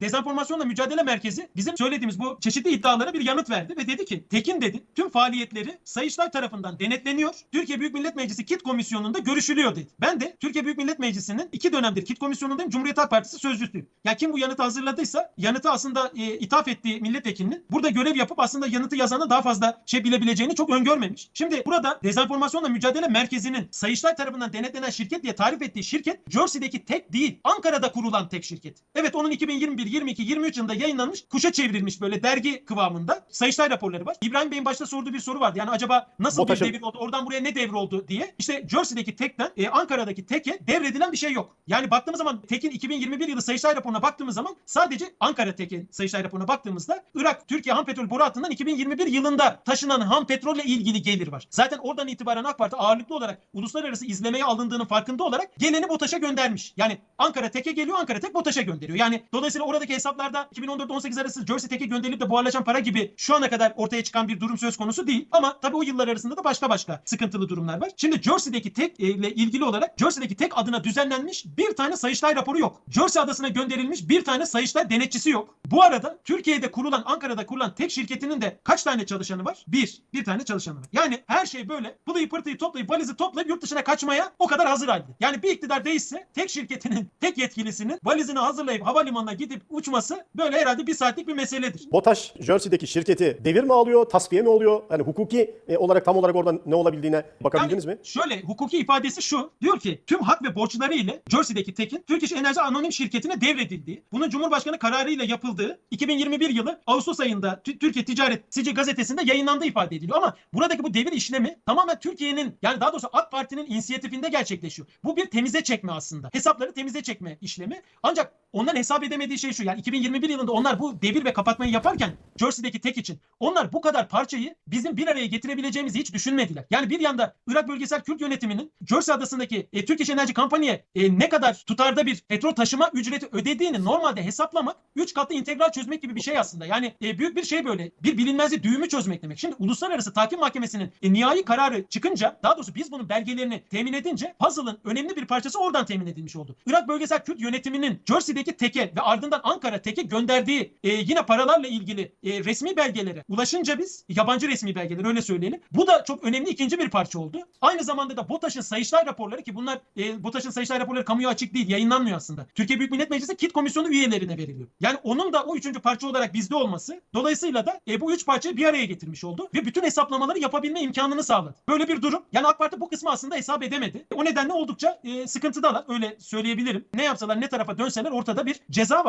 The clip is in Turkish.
Dezenformasyonla Mücadele Merkezi bizim söylediğimiz bu çeşitli iddialara bir yanıt verdi ve dedi ki Tekin dedi tüm faaliyetleri Sayıştay tarafından denetleniyor. Türkiye Büyük Millet Meclisi KİT Komisyonu'nda görüşülüyor dedi. Ben de Türkiye Büyük Millet Meclisi'nin iki dönemdir KİT Komisyonu'ndayım. Cumhuriyet Halk Partisi sözcüsüyüm. Ya kim bu yanıtı hazırladıysa yanıtı aslında e, ithaf ettiği milletvekilinin burada görev yapıp aslında yanıtı yazana daha fazla şey bilebileceğini çok öngörmemiş. Şimdi burada Dezenformasyonla Mücadele Merkezi'nin Sayıştay tarafından denetlenen şirket diye tarif ettiği şirket Jersey'deki tek değil Ankara'da kurulan tek şirket. Evet onun 2021, 22, 23 yılında yayınlanmış kuşa çevrilmiş böyle dergi kıvamında Sayıştay raporları var. İbrahim Bey'in başta sorduğu bir soru vardı. Yani acaba nasıl BOTAŞ'ın- bir devir oldu? Oradan buraya ne devir oldu diye. İşte Jersey'deki tekten e, Ankara'daki teke devredilen bir şey yok. Yani baktığımız zaman tekin 2021 yılı Sayıştay raporuna baktığımız zaman sadece Ankara tekin Sayıştay raporuna baktığımızda Irak Türkiye ham petrol boru hattından 2021 yılında taşınan ham petrolle ilgili gelir var. Zaten oradan itibaren AK Parti ağırlıklı olarak uluslararası izlemeye alındığının farkında olarak geleni BOTAŞ'a göndermiş. Yani Ankara teke geliyor Ankara tek BOTAŞ'a gönderiyor. Yani dolayısıyla oradaki hesaplarda 2014-18 arası Jersey teke gönderilip de buharlaşan para gibi şu ana kadar ortaya çıkan bir durum söz konusu değil. Ama tabii o yıllar arasında da başka başka sıkıntılı durumlar var. Şimdi Jersey'deki tek e, ile ilgili olarak Jersey'deki tek adına düzenlenmiş bir tane Sayıştay raporu yok. Jersey adasına gönderilmiş bir tane Sayıştay denetçisi yok. Bu arada Türkiye'de kurulan Ankara'da kurulan tek şirketinin de kaç tane çalışanı var? Bir. Bir tane çalışanı var. Yani her şey böyle pılıyı pırtıyı toplayıp valizi toplayıp yurt dışına kaçmaya o kadar hazır halde. Yani bir iktidar değişse tek şirketinin tek yetkilisinin valizini hazırlayıp havalimanına gidip uçması böyle herhalde bir saatlik bir meseledir. BOTAŞ Jersey'deki şirketi devir mi alıyor, tasfiye mi oluyor? Yani hukuki e, olarak tam olarak oradan ne olabildiğine bakabildiniz mi? Şöyle hukuki ifadesi şu. Diyor ki tüm hak ve borçları ile Jersey'deki Tekin Turkish Enerji Anonim Şirketi'ne devredildiği, bunun Cumhurbaşkanı kararıyla yapıldığı 2021 yılı Ağustos ayında Tü- Türkiye Ticaret Sici gazetesinde yayınlandığı ifade ediliyor. Ama buradaki bu devir işlemi tamamen Türkiye'nin yani daha doğrusu AK Parti'nin inisiyatifinde gerçekleşiyor. Bu bir temize çekme aslında. Hesapları temize çekme işlemi. Ancak onların hesap edemediği şey şu. Yani 2021 yılında onlar bu devir ve kapatmayı yaparken Jersey'deki tek için onlar bu kadar parçayı bizim bir araya getirebileceğimizi hiç düşünmediler. Yani bir yanda Irak Bölgesel Kürt Yönetimi'nin Jersey Adası'ndaki e, Türk İş Enerji Company'ye e, ne kadar tutarda bir petrol taşıma ücreti ödediğini normalde hesaplamak 3 katlı integral çözmek gibi bir şey aslında. Yani e, büyük bir şey böyle. Bir bilinmezli düğümü çözmek demek. Şimdi Uluslararası Tahkim Mahkemesi'nin e, nihai kararı çıkınca daha doğrusu biz bunun belgelerini temin edince puzzle'ın önemli bir parçası oradan temin edilmiş oldu. Irak Bölgesel Kürt Yönetimi'nin Jersey'deki teke ve ardından Ankara teke gönderdiği e, yine paralarla ilgili e, resmi belgelere ulaşınca biz yabancı resmi belgeler öyle söyleyelim. Bu da çok önemli ikinci bir parça oldu. Aynı zamanda da BOTAŞ'ın Sayıştay raporları ki bunlar e, BOTAŞ'ın Sayıştay raporları kamuya açık değil, yayınlanmıyor aslında. Türkiye Büyük Millet Meclisi KİT Komisyonu üyelerine veriliyor. Yani onun da o üçüncü parça olarak bizde olması dolayısıyla da e, bu üç parçayı bir araya getirmiş oldu ve bütün hesaplamaları yapabilme imkanını sağladı. Böyle bir durum. Yani AK Parti bu kısmı aslında hesap edemedi. O nedenle oldukça e, sıkıntıdalar öyle söyleyebilirim. Ne yapsalar ne tarafa dönseler ortada bir ceza var.